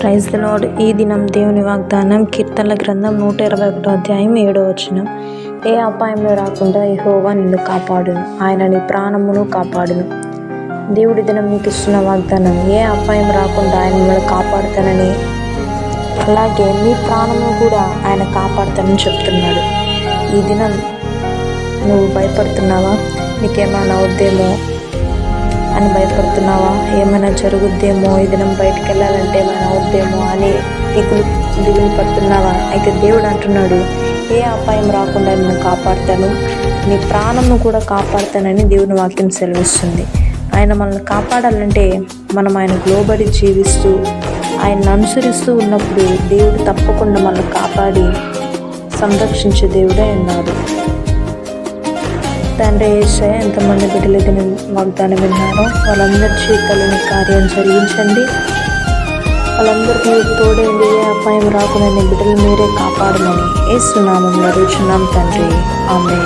Praise the lord. ఈ దినం దేవుని వాగ్దానం కీర్తనల గ్రంథం నూట ఇరవై ఒకటో అధ్యాయం ఏడో వచనం. ఏ అపాయంలో రాకుండా ఎహోవా నిన్ను కాపాడును. ఆయన నీ ప్రాణమును కాపాడును. దేవుడి దినం మీకు ఇస్తున్న వాగ్దానం ఏ అపాయం రాకుండా ఆయన మిమ్మల్ని కాపాడుతానని. అలాగే మీ ప్రాణము కూడా ఆయన కాపాడుతానని చెప్తున్నాడు. ఈ దినం నువ్వు భయపడుతున్నావా? నీకేమైనా అవుద్దేమో అని భయపడుతున్నావా? ఏమైనా జరుగుద్దేమో? ఈ దినం బయటికి వెళ్ళాలంటే ఏమైనా అవుద్దేమో అని దిగులు దిగులు పడుతున్నావా? అయితే దేవుడు అంటున్నాడు ఏ అపాయం రాకుండా నేను కాపాడుతాను? నీ ప్రాణంను కూడా కాపాడుతానని దేవుని వాక్యం సెలవిస్తుంది. ఆయన మనల్ని కాపాడాలంటే మనం ఆయన గ్లోబడి జీవిస్తూ ఆయన అనుసరిస్తూ ఉన్నప్పుడు దేవుడు తప్పకుండా మనల్ని కాపాడి సంరక్షించే దేవుడే ఉన్నాడు. తండ్రి ఏసే ఎంతమంది బిడ్డలు దీని వాగ్దానం విన్నారో వాళ్ళందరి జీవితాలు కార్యం జరిగించండి. వాళ్ళందరికీ మీరు తోడేండి ఏ అపాయం రాకుండా బిడ్డలు మీరే కాపాడమని ఏసునామంలో అడుగుచున్నాం తండ్రి. ఆమె